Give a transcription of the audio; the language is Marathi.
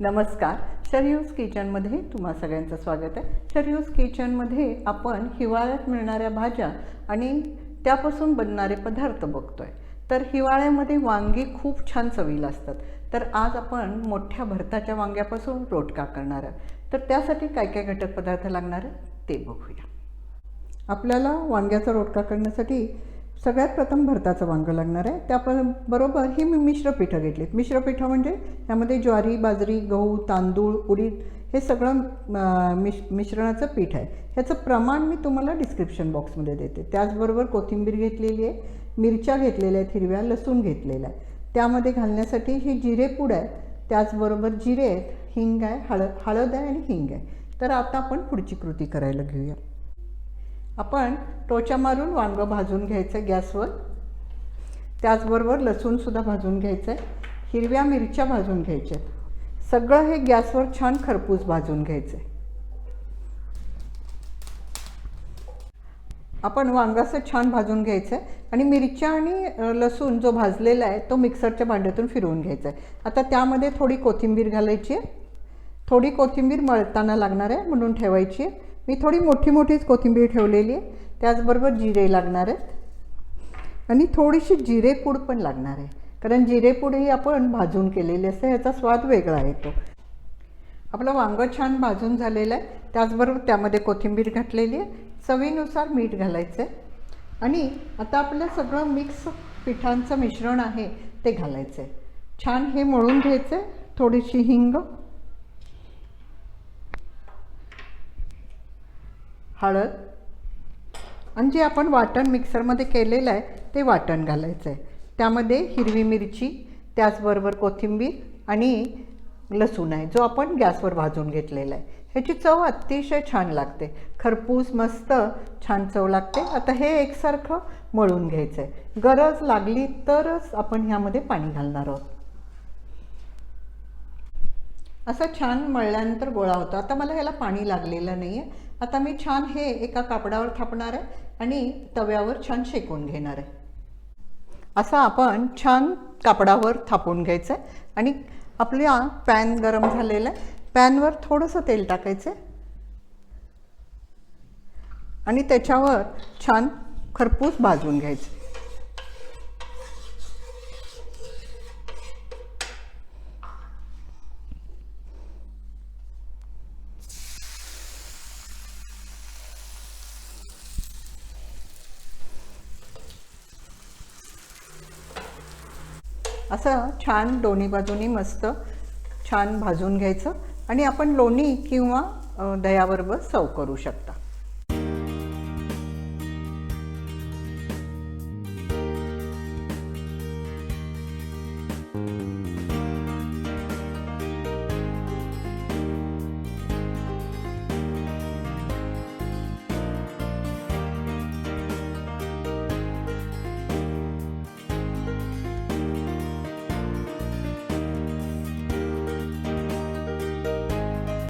नमस्कार. शरयूज किचनमध्ये तुम्हा सगळ्यांचं स्वागत आहे. शरयूज किचनमध्ये आपण हिवाळ्यात मिळणाऱ्या भाज्या आणि त्यापासून बनणारे पदार्थ बघतोय. तर हिवाळ्यामध्ये वांगी खूप छान चवीला असतात. तर आज आपण मोठ्या भरताच्या वांग्यापासून रोटका करणार आहे तर त्यासाठी काय काय घटक पदार्थ लागणार आहे ते बघूया. आपल्याला वांग्याचा रोटका करण्यासाठी सगळ्यात प्रथम भरताचं वांगं लागणार आहे. त्या बरोबर ही मी मिश्र पिठं घेतलीत. मिश्र पिठं म्हणजे त्यामध्ये ज्वारी बाजरी गहू तांदूळ उडीद हे सगळं मिश मिश्रणाचं पीठ आहे. ह्याचं प्रमाण मी तुम्हाला डिस्क्रिप्शन बॉक्समध्ये देते. त्याचबरोबर कोथिंबीर घेतलेली आहे मिरच्या घेतलेल्या आहेत हिरव्या लसूण घेतलेला आहे त्यामध्ये घालण्यासाठी ही जिरेपूड आहे. त्याचबरोबर जिरे आहेत हिंग आहे हळद हळद आहे आणि हिंग आहे. तर आता आपण पुढची कृती करायला घेऊया. आपण टोचा मारून वांगं भाजून घ्यायचं आहे गॅसवर. त्याचबरोबर लसूणसुद्धा भाजून घ्यायचं आहे हिरव्या मिरच्या भाजून घ्यायच्या. आहेत सगळं हे गॅसवर छान खरपूस भाजून घ्यायचं आहे आपण वांगाचं छान भाजून घ्यायचं आहे आणि मिरच्या आणि लसूण जो भाजलेला आहे तो मिक्सरच्या भांड्यातून फिरवून घ्यायचा आहे आता त्यामध्ये थोडी कोथिंबीर घालायची आहे. थोडी कोथिंबीर मळताना लागणार आहे म्हणून ठेवायची आहे. मी थोडी मोठी मोठीच कोथिंबीर ठेवलेली आहे. त्याचबरोबर जिरे लागणार आहेत. आणि थोडीशी जिरेपूड पण लागणार आहे. कारण जिरेपूड ही आपण भाजून केलेली असते ह्याचा स्वाद वेगळा येतो. आपलं वांगं छान भाजून झालेलं आहे. त्याचबरोबर त्यामध्ये कोथिंबीर घातलेली आहे. चवीनुसार मीठ घालायचं आहे आणि आता आपलं सगळं मिक्स पिठांचं मिश्रण आहे ते घालायचं आहे छान हे मळून घ्यायचं आहे थोडीशी हिंग हळद. आणि जे आपण वाटण मिक्सरमध्ये केलेलं आहे ते वाटण घालायचं आहे. त्यामध्ये हिरवी मिरची त्याचबरोबर कोथिंबीर आणि लसूण आहे जो आपण गॅसवर भाजून घेतलेला आहे. ह्याची चव अतिशय छान लागते. खरपूस मस्त छान चव लागते. आता हे एकसारखं मळून घ्यायचं आहे गरज लागली तरच आपण ह्यामध्ये पाणी घालणार आहोत. असं छान मळल्यानंतर गोळा होतो. आता मला ह्याला पाणी लागलेलं नाही आहे आता मी छान हे एका कापडावर थापणार आहे आणि तव्यावर छान शेकून घेणार आहे. असं आपण छान कापडावर थापून घ्यायचं आहे आणि आपल्या पॅन गरम झालेलं आहे. पॅनवर थोडंसं तेल टाकायचं आहे आणि त्याच्यावर छान खरपूस भाजून घ्यायचं असं छान दोन्ही बाजूनी मस्त छान भाजून घ्यायचं आणि आपण लोणी किंवा दह्याबरोबर सव करू शकता.